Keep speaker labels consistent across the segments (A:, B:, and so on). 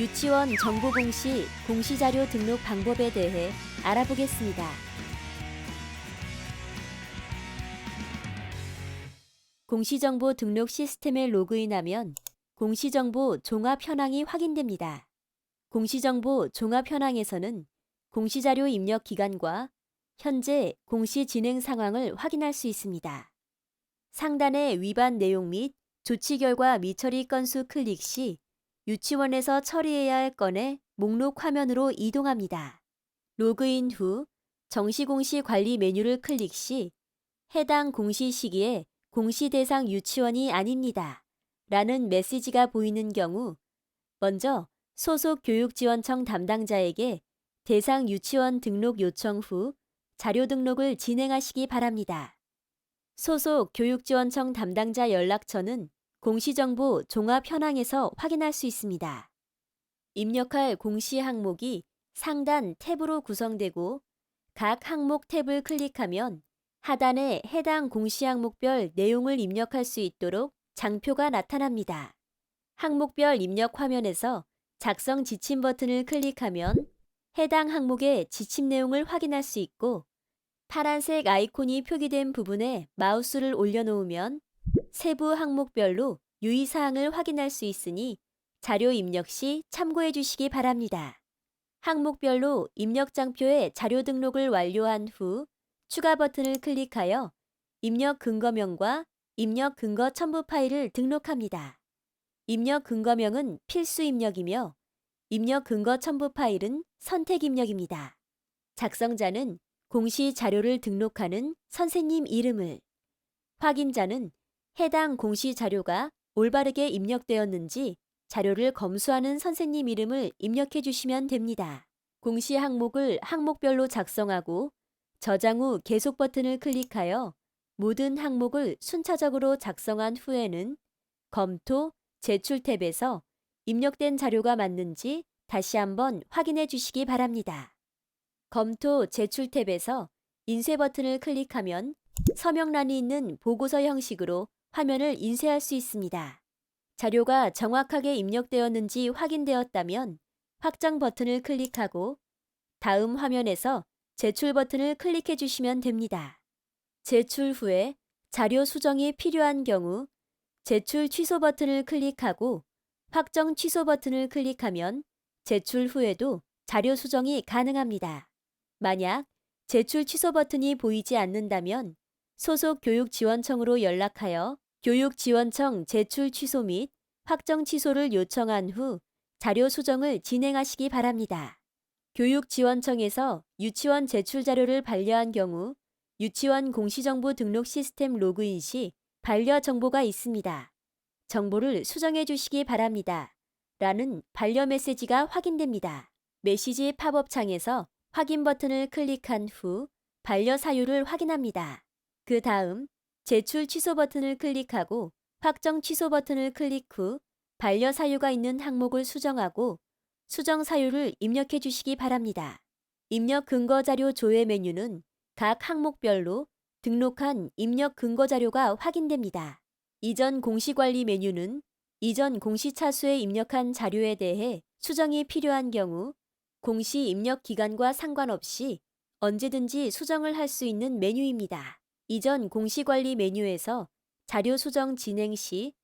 A: 유치원 정보 공시 공시자료 등록 방법에 대해 알아보겠습니다. 공시정보 등록 시스템에 로그인하면 공시정보 종합 현황이 확인됩니다. 공시정보 종합 현황에서는 공시자료 입력 기간과 현재 공시 진행 상황을 확인할 수 있습니다. 상단의 위반 내용 및 조치 결과 미처리 건수 클릭 시 유치원에서 처리해야 할 건의 목록 화면으로 이동합니다. 로그인 후 정시공시 관리 메뉴를 클릭 시 해당 공시 시기에 공시 대상 유치원이 아닙니다. 라는 메시지가 보이는 경우 먼저 소속 교육지원청 담당자에게 대상 유치원 등록 요청 후 자료 등록을 진행하시기 바랍니다. 소속 교육지원청 담당자 연락처는 공시정보 종합 현황에서 확인할 수 있습니다. 입력할 공시 항목이 상단 탭으로 구성되고 각 항목 탭을 클릭하면 하단에 해당 공시 항목별 내용을 입력할 수 있도록 장표가 나타납니다. 항목별 입력 화면에서 작성 지침 버튼을 클릭하면 해당 항목의 지침 내용을 확인할 수 있고 파란색 아이콘이 표기된 부분에 마우스를 올려놓으면 세부 항목별로 유의사항을 확인할 수 있으니 자료 입력 시 참고해 주시기 바랍니다. 항목별로 입력장표에 자료 등록을 완료한 후 추가 버튼을 클릭하여 입력 근거명과 입력 근거 첨부 파일을 등록합니다. 입력 근거명은 필수 입력이며 입력 근거 첨부 파일은 선택 입력입니다. 작성자는 공시 자료를 등록하는 선생님 이름을, 확인자는 해당 공시 자료가 올바르게 입력되었는지 자료를 검수하는 선생님 이름을 입력해 주시면 됩니다. 공시 항목을 항목별로 작성하고 저장 후 계속 버튼을 클릭하여 모든 항목을 순차적으로 작성한 후에는 검토, 제출 탭에서 입력된 자료가 맞는지 다시 한번 확인해 주시기 바랍니다. 검토 제출 탭에서 인쇄 버튼을 클릭하면 서명란이 있는 보고서 형식으로 화면을 인쇄할 수 있습니다. 자료가 정확하게 입력되었는지 확인되었다면 확정 버튼을 클릭하고 다음 화면에서 제출 버튼을 클릭해 주시면 됩니다. 제출 후에 자료 수정이 필요한 경우 제출 취소 버튼을 클릭하고 확정 취소 버튼을 클릭하면 제출 후에도 자료 수정이 가능합니다. 만약 제출 취소 버튼이 보이지 않는다면 소속 교육지원청으로 연락하여 교육지원청 제출 취소 및 확정 취소를 요청한 후 자료 수정을 진행하시기 바랍니다. 교육지원청에서 유치원 제출 자료를 반려한 경우 유치원 공시정보 등록 시스템 로그인 시 반려 정보가 있습니다. 정보를 수정해 주시기 바랍니다. 라는 반려 메시지가 확인됩니다. 메시지 팝업 창에서 확인 버튼을 클릭한 후 반려 사유를 확인합니다. 그 다음 제출 취소 버튼을 클릭하고 확정 취소 버튼을 클릭 후 반려 사유가 있는 항목을 수정하고 수정 사유를 입력해 주시기 바랍니다. 입력 근거 자료 조회 메뉴는 각 항목별로 등록한 입력 근거 자료가 확인됩니다. 이전 공시 관리 메뉴는 이전 공시 차수에 입력한 자료에 대해 수정이 필요한 경우 공시 입력 기간과 상관없이 언제든지 수정을 할 수 있는 메뉴입니다. 이전 공시 관리 메뉴에서 자료 수정 진행 시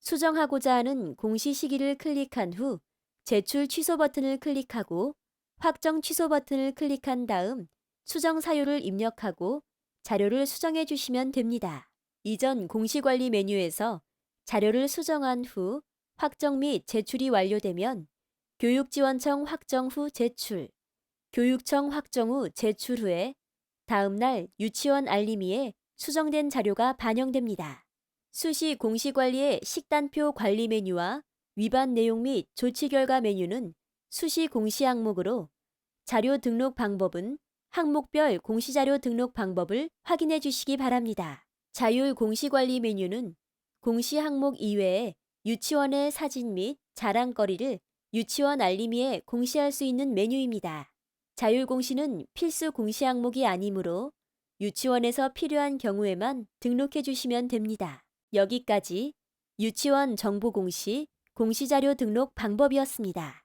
A: 수정하고자 하는 공시 시기를 클릭한 후 제출 취소 버튼을 클릭하고 확정 취소 버튼을 클릭한 다음 수정 사유를 입력하고 자료를 수정해 주시면 됩니다. 이전 공시관리 메뉴에서 자료를 수정한 후 확정 및 제출이 완료되면 교육지원청 확정 후 제출, 교육청 확정 후 제출 후에 다음 날 유치원 알림이에 수정된 자료가 반영됩니다. 수시 공시관리의 식단표 관리 메뉴와 위반 내용 및 조치 결과 메뉴는 수시 공시 항목으로 자료 등록 방법은 항목별 공시자료 등록 방법을 확인해 주시기 바랍니다. 자율 공시관리 메뉴는 공시 항목 이외에 유치원의 사진 및 자랑거리를 유치원 알림이에 공시할 수 있는 메뉴입니다. 자율 공시는 필수 공시 항목이 아니므로 유치원에서 필요한 경우에만 등록해 주시면 됩니다. 여기까지 유치원 정보 공시 공시자료 등록 방법이었습니다.